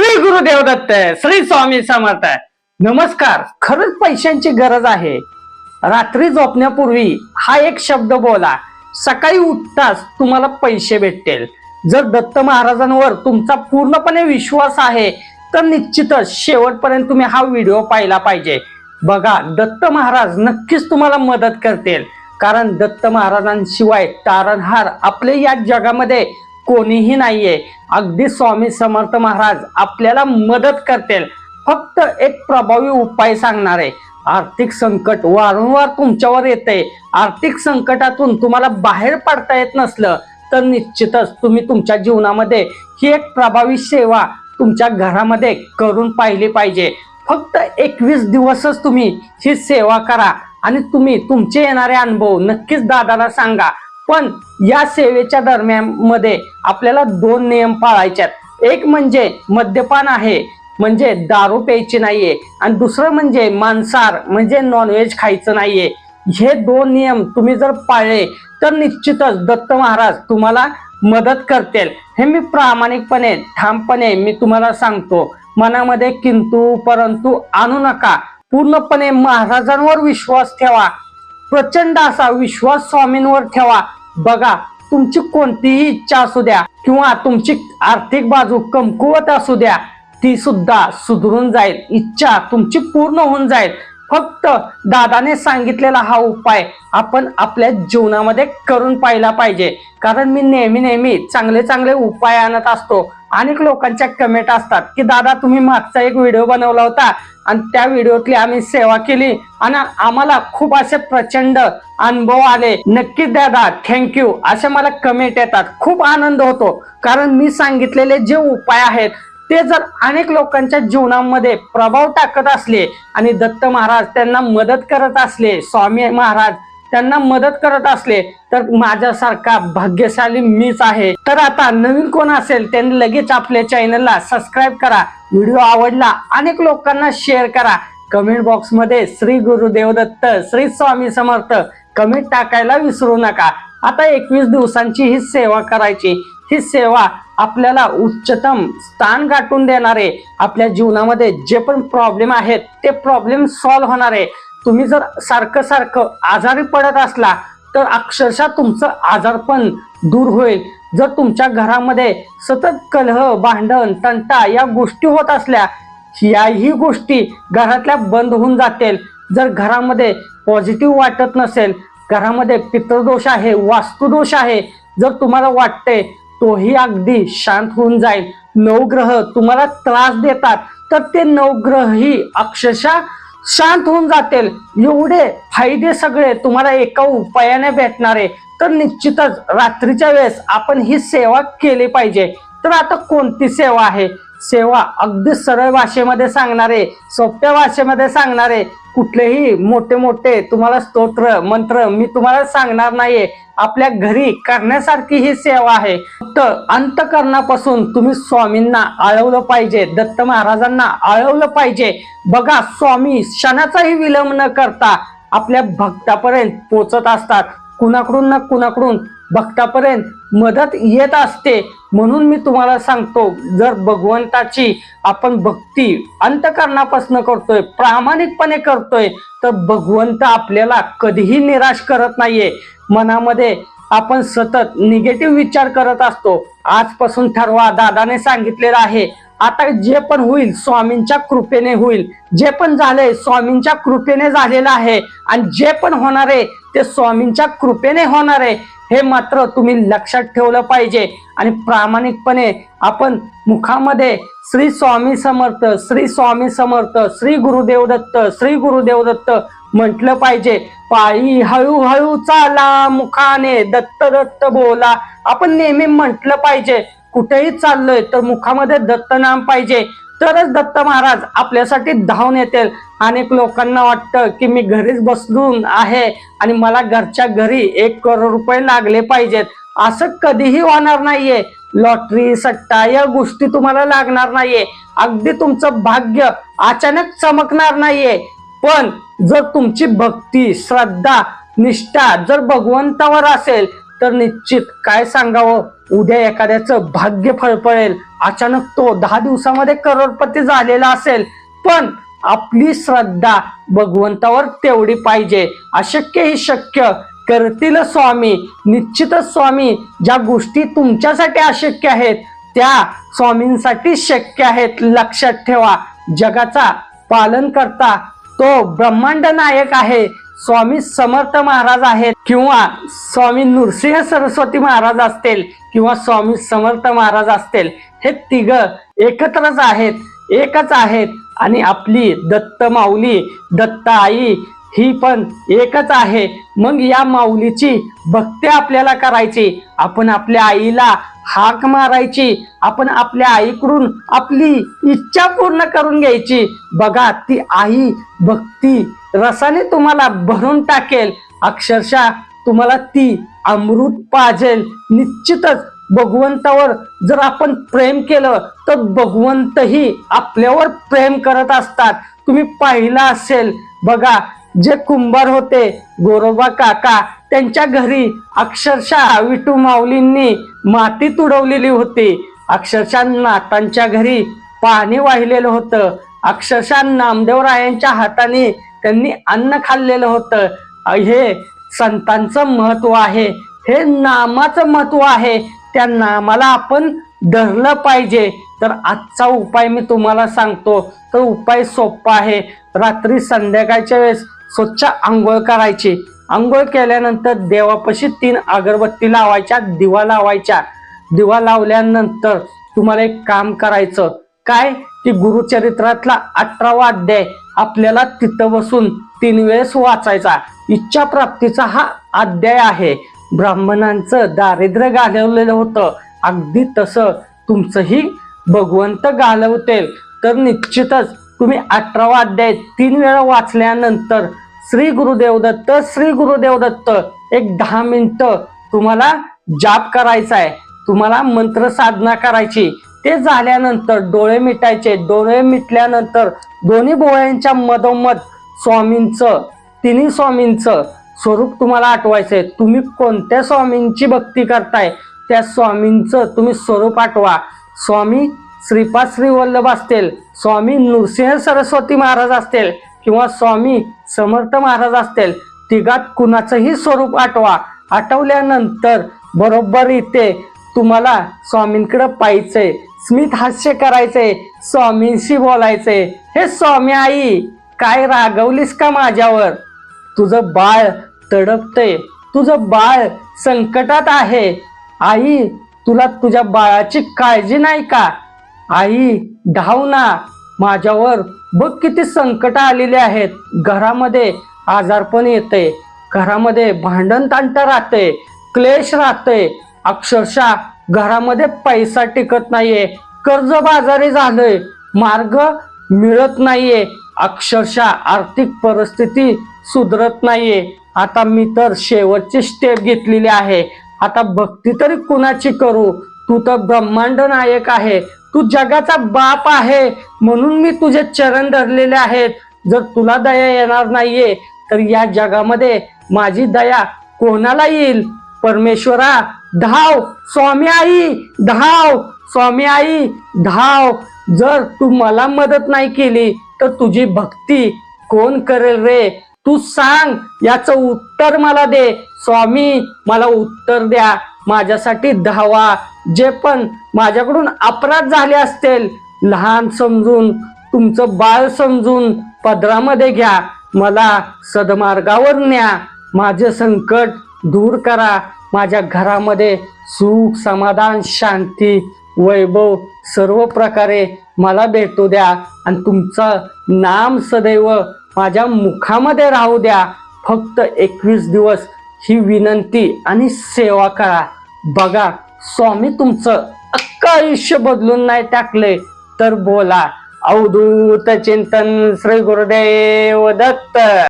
श्री गुरुदेव दत्त श्री स्वामी समर्थ नमस्कार खरंच पैशांची गरज आहे. रात्री झोपण्यापूर्वी हा एक शब्द बोला. सकाळी उठताच तुम्हाला पैसे भेटतील. जर दत्त महाराजांवर तुमचा पूर्णपणे विश्वास आहे तर निश्चितच शेवटपर्यंत तुम्ही हा व्हिडिओ पाहिला पाहिजे. बघा दत्त महाराज नक्कीच तुम्हाला मदत करतील. कारण दत्त महाराजांशिवाय तारणहार आपले या जगामध्ये कोणीही नाहीये. अगदी स्वामी समर्थ महाराज आपल्याला मदत करतील. फक्त एक प्रभावी उपाय सांगणार आहे. आर्थिक संकट वारंवार तुमच्यावर येते आर्थिक संकटातून तुम्हाला बाहेर पडता येत नसलं तर निश्चितच तुम्ही तुमच्या जीवनामध्ये ही एक प्रभावी सेवा तुमच्या घरामध्ये करून पाहिली पाहिजे. फक्त एकवीस दिवसच तुम्ही ही सेवा करा आणि तुम्ही तुमचे येणारे अनुभव नक्कीच दादाला सांगा. पण या सेवेच्या दरम्यानमध्ये आपल्याला दोन नियम पाळायचे एक म्हणजे मद्यपान आहे म्हणजे दारू प्यायची नाहीये. आणि दुसरं म्हणजे मांसाहार म्हणजे नॉनव्हेज खायचं नाहीये. हे दोन नियम तुम्ही जर पाळले तर निश्चितच दत्त महाराज तुम्हाला मदत करतील. हे मी प्रामाणिकपणे ठामपणे मी तुम्हाला सांगतो. मनामध्ये किंतु परंतु आणू नका. पूर्णपणे महाराजांवर विश्वास ठेवा. प्रचंड असा विश्वास स्वामींवर ठेवा. बघा तुमची कोणतीही इच्छा असू द्या किंवा तुमची आर्थिक बाजू कमकुवत असू द्या ती सुद्धा सुधरून जाईल. इच्छा तुमची पूर्ण होऊन जाईल. फक्त दादाने सांगितलेला हा उपाय आपण आपल्या जीवनामध्ये करून पाहिला पाहिजे. कारण मी नेहमी नेहमी चांगले चांगले उपाय आणत असतो. अनेक लोकांच्या कमेंट असतात की दादा तुम्ही मागचा एक व्हिडिओ बनवला होता आणि त्या व्हिडिओतली आम्ही सेवा केली आणि आम्हाला खूप असे प्रचंड अनुभव आले. नक्कीच दादा थँक्यू असे मला कमेंट येतात. खूप आनंद होतो कारण मी सांगितलेले जे उपाय आहेत ते जर अनेक लोकांच्या जीवनामध्ये प्रभाव टाकत असले आणि दत्त महाराज त्यांना मदत करत असले स्वामी महाराज त्यांना मदत करत असले तर माझ्यासारखा भाग्यशाली मीच आहे. तर आता नवीन कोण असेल त्यांनी लगेच आपल्या चॅनलला सबस्क्राईब करा व्हिडिओ आवडला अनेक लोकांना शेअर करा. कमेंट बॉक्समध्ये श्री गुरुदेव दत्त श्री स्वामी समर्थ कमेंट टाकायला विसरू नका. आता एकवीस दिवसांची ही सेवा करायची. ही सेवा आपल्याला उच्चतम स्थान गाठून देणारे. आपल्या जीवनामध्ये जे पण प्रॉब्लेम आहेत ते प्रॉब्लेम सॉल्व्ह होणारे. तुम्ही जर सारखं सारखं आजारी पडत असला तर अक्षरशः तुमचं आजारपण दूर होईल. जर तुमच्या घरामध्ये सतत कलह भांडण तंटा या गोष्टी होत असल्या याही गोष्टी घरातल्या बंद होऊन जातील. जर घरामध्ये पॉझिटिव्ह वाटत नसेल घरामध्ये पितृदोष आहे वास्तुदोष आहे जर तुम्हाला वाटते तोही अगदी शांत होऊन जाईल. नवग्रह तुम्हाला त्रास देतात तर ते नवग्रहही अक्षरशः शांत होऊन जातील. एवढे फायदे सगळे तुम्हाला एका उपायाने भेटणारे. तर निश्चितच रात्रीच्या वेळेस आपण ही सेवा केली पाहिजे. तर आता कोणती सेवा आहे? सेवा अगदी सरळ भाषेमध्ये सांगणारे सोप्या भाषेमध्ये सांगणारे कुठलेही मोठे मोठे तुम्हाला स्तोत्र मंत्र मी तुम्हाला सांगणार नाहीये. आपल्या घरी करण्यासारखी ही सेवा आहे. फक्त अंतकरणापासून तुम्ही स्वामींना आळवलं पाहिजे दत्त महाराजांना आळवलं पाहिजे. बघा स्वामी क्षणाचाही विलंब न करता आपल्या भक्तापर्यंत पोचत असतात. कुणाकडून ना कुणाकडून भक्तापर्यंत मदत येत असते म्हणून मी तुम्हाला सांगतो जर भगवंताची आपण भक्ती अंतकरणापासून करतोय प्रामाणिकपणे करतोय तर भगवंत आपल्याला कधीही निराश करत नाहीये. मनामध्ये आपण सतत निगेटिव्ह विचार करत असतो. आजपासून ठरवा दादाने सांगितलेलं आहे आता जे पण होईल स्वामींच्या कृपेने होईल. जे पण झालंय स्वामींच्या कृपेने झालेलं आहे. आणि जे पण होणार आहे ते स्वामींच्या कृपेने होणार आहे. हे मात्र तुम्ही लक्षात ठेवलं पाहिजे. आणि प्रामाणिकपणे आपण मुखामध्ये श्री स्वामी समर्थ श्री स्वामी समर्थ श्री गुरुदेव दत्त श्री गुरुदेव दत्त म्हटलं पाहिजे. पायी हळूहळू चाला मुखाने दत्त दत्त बोला. आपण नेहमी म्हटलं पाहिजे कुठेही चाललोय तर मुखामध्ये दत्त नाम पाहिजे. तरच दत्त महाराज आपल्यासाठी धावून येतील. अनेक लोकांना वाटतं की मी घरीच बसून आहे आणि मला घरच्या घरी एक करोड रुपये लागले पाहिजेत. असं कधीही होणार नाहीये. लॉटरी सट्टा या गोष्टी तुम्हाला लागणार नाहीये. अगदी तुमचं भाग्य अचानक चमकणार नाहीये. पण जर तुमची भक्ती श्रद्धा निष्ठा जर भगवंतावर असेल तर निश्चित काय सांगावं? उद्या एखाद्याचं भाग्य फळफळेल अचानक तो दहा दिवसामध्ये करोडपती झालेला असेल. पण आपली श्रद्धा भगवंतावर तेवढी पाहिजे. अशक्य ही शक्य. करतील स्वामी. निश्चितच स्वामी ज्या गोष्टी तुमच्यासाठी अशक्य आहेत त्या स्वामींसाठी शक्य आहेत. लक्षात ठेवा. जगाचा पालन करता तो ब्रह्मांड नायक आहे. स्वामी समर्थ महाराज आहेत किंवा स्वामी नृसिंह सरस्वती महाराज असतील किंवा स्वामी समर्थ महाराज असतील हे तिघ एकत्रच आहेत एकच आहेत. आणि आपली दत्त माऊली दत्त आई ही पण एकच आहे. मग या माऊलीची भक्ती आपल्याला करायची. आपण आपल्या आईला हाक मारायची. आपण आपल्या आईकडून आपली इच्छा पूर्ण करून घ्यायची. बघा ती आई भक्ती रसाने तुम्हाला भरून टाकेल. अक्षरशः तुम्हाला ती अमृत पाजेल. निश्चितच भगवंतावर जर आपण प्रेम केलं तर भगवंतही आपल्यावर प्रेम करत असतात. तुम्ही पाहिलं असेल. बघा जे कुंभार होते गोरोबा काका त्यांच्या घरी अक्षरशः विटू माऊलींनी माती तुडवलेली होती. अक्षरशः नातांच्या घरी पाणी वाहिलेलं होतं. अक्षरशः नामदेवरायांच्या हाताने त्यांनी अन्न खाल्लेलं होतं. हे संतांचं महत्त्व आहे. हे नामाचं महत्त्व आहे. त्या नामाला आपण धरलं पाहिजे. तर आजचा उपाय मी तुम्हाला सांगतो. तर उपाय सोपा आहे. रात्री संध्याकाळच्या वेळेस स्वच्छ आंघोळ करायची. आंघोळ केल्यानंतर देवापाशी तीन अगरबत्ती लावायच्या दिवा लावायच्या. दिवा लावल्यानंतर तुम्हाला एक काम करायचं. काय? की गुरुचरित्रातला अठरावा अध्याय आपल्याला तिथं बसून तीन वेळेस वाचायचा. इच्छा प्राप्तीचा हा अध्याय आहे. ब्राह्मणांचं दारिद्र्य घालवलेलं होतं. अगदी तसं तुमचंही भगवंत घालवतील. तर निश्चितच तुम्ही अठरावा अध्याय तीन वेळा वाचल्यानंतर श्री गुरुदेव दत्त श्री गुरुदेव दत्त एक दहा मिनिटं तुम्हाला जाप करायचा आहे तुम्हाला मंत्र साधना करायची. ते झाल्यानंतर डोळे मिटायचे. डोळे मिटल्यानंतर दोन्ही बोळ्यांच्या मधोमध स्वामींचं तिन्ही स्वामींचं स्वरूप तुम्हाला आठवायचंय. तुम्ही कोणत्या स्वामींची भक्ती करताय? त्या स्वामींचं तुम्ही स्वरूप आठवा. स्वामी श्रीपाद श्री वल्लभ असतील. स्वामी नृसिंह सरस्वती महाराज असतील. किंवा स्वामी समर्थ महाराज असतील तिघात कुणाचंही स्वरूप आठवा. आठवल्यानंतर बरोबर इथे तुम्हाला स्वामींकडे पाहिजे स्मित हास्य करायचंय. स्वामींशी बोलायचंय. हे स्वामी आई काय रागवलीस का माझ्यावर? तुझं बाळ तडपते तुझं बाळ संकटात आहे. आई तुला तुझ्या बाळाची काळजी नाही का? आई धाव ना. माझ्यावर बघ किती संकट आलेले आहेत. घरामध्ये आजारपण येते घरामध्ये भांडण तांट राहते क्लेश राहते अक्षरशः घरामध्ये पैसा टिकत नाहीये. कर्जबाजारी झालंय. मार्ग मिळत नाहीये. अक्षरशः आर्थिक परिस्थिती सुधरत नाहीये. आता मी तर शेवटची स्टेप घेतलेली आहे. आता भक्ती तरी कुणाची करू? तू तर ब्रह्मांड नायक आहे. तू जगाचा बाप आहे. म्हणून मी तुझे चरण धरलेले आहेत. जर तुला दया येणार नाहीये तर या जगामध्ये माझी दया कोणाला येईल? परमेश्वरा धाव. स्वामी आई धाव. स्वामी आई धाव. जर तू मला मदत नाही केली तर तुझी भक्ती कोण करेल रे? तू सांग याचं उत्तर मला दे. स्वामी मला उत्तर द्या. माझ्यासाठी धावा. जे पण माझ्याकडून अपराध झाले असतील लहान समजून तुमचं बाळ समजून पदरामध्ये घ्या मला सदमार्गावर न्या माझे संकट दूर करा माझ्या घरामध्ये सुख समाधान शांती वैभव सर्व प्रकारे मला भेटू द्या आणि तुमचं नाम सदैव माझ्या मुखामध्ये राहू द्या. फक्त एकवीस दिवस ही विनंती आणि सेवा करा. बघा स्वामी तुमचं अख्खं आयुष्य बदलून नाही टाकले तर बोला. अवधूत चिंतन श्री गुरुदेव दत्त.